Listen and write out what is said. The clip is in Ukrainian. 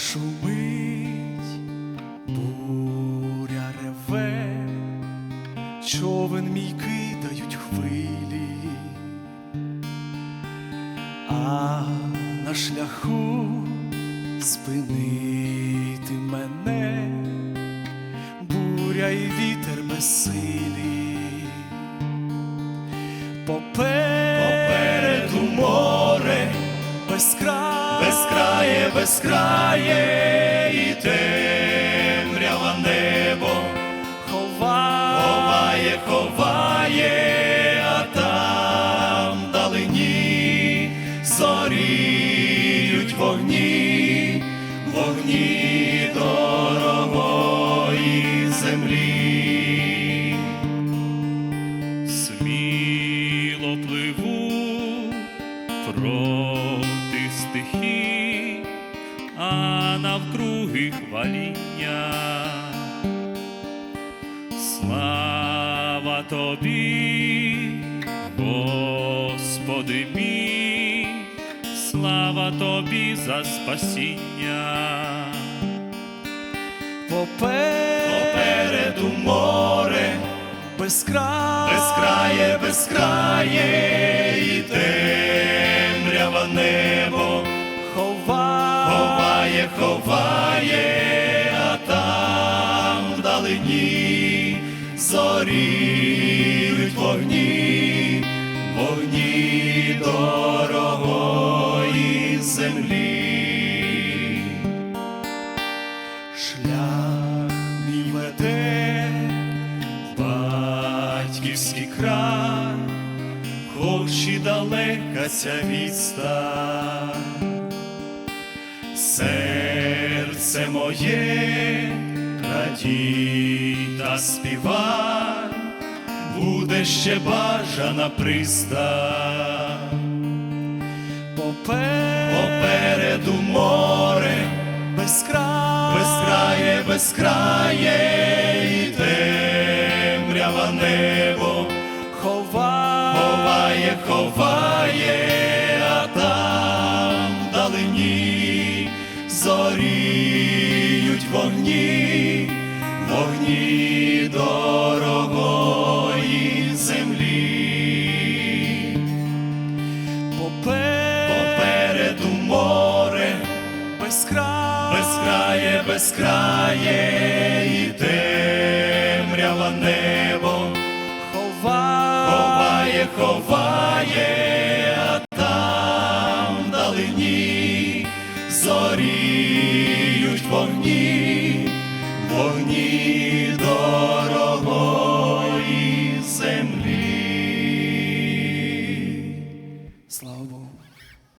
шумить, буря реве, човен мій кидають хвилі, а на шляху спинити мене, буря і вітер безсилі. Попереду море безкрай безкрає, і темрява небо. Ховає, ховає, а там далині зоріють вогні, вогні дорогої землі. Сміло пливу проти стихій, а навкруги хваління. Слава тобі, Господи мій, слава тобі за спасіння. Попереду море безкрає, безкрає, безкрає і там вдалині зоріють вогні, вогні дорогої землі. Шлях веде в батьківський край, хоч і далека ця відстань. Серце моє, радій та співай, буде ще бажана пристань. Попереду море безкрає, безкрає, безкрає і темрява небо ховає, ховає, а там вдалині зоріють вогні, вогні дорогої землі. Попереду море безкрає, безкрає, безкрає вогні, вогні дорогої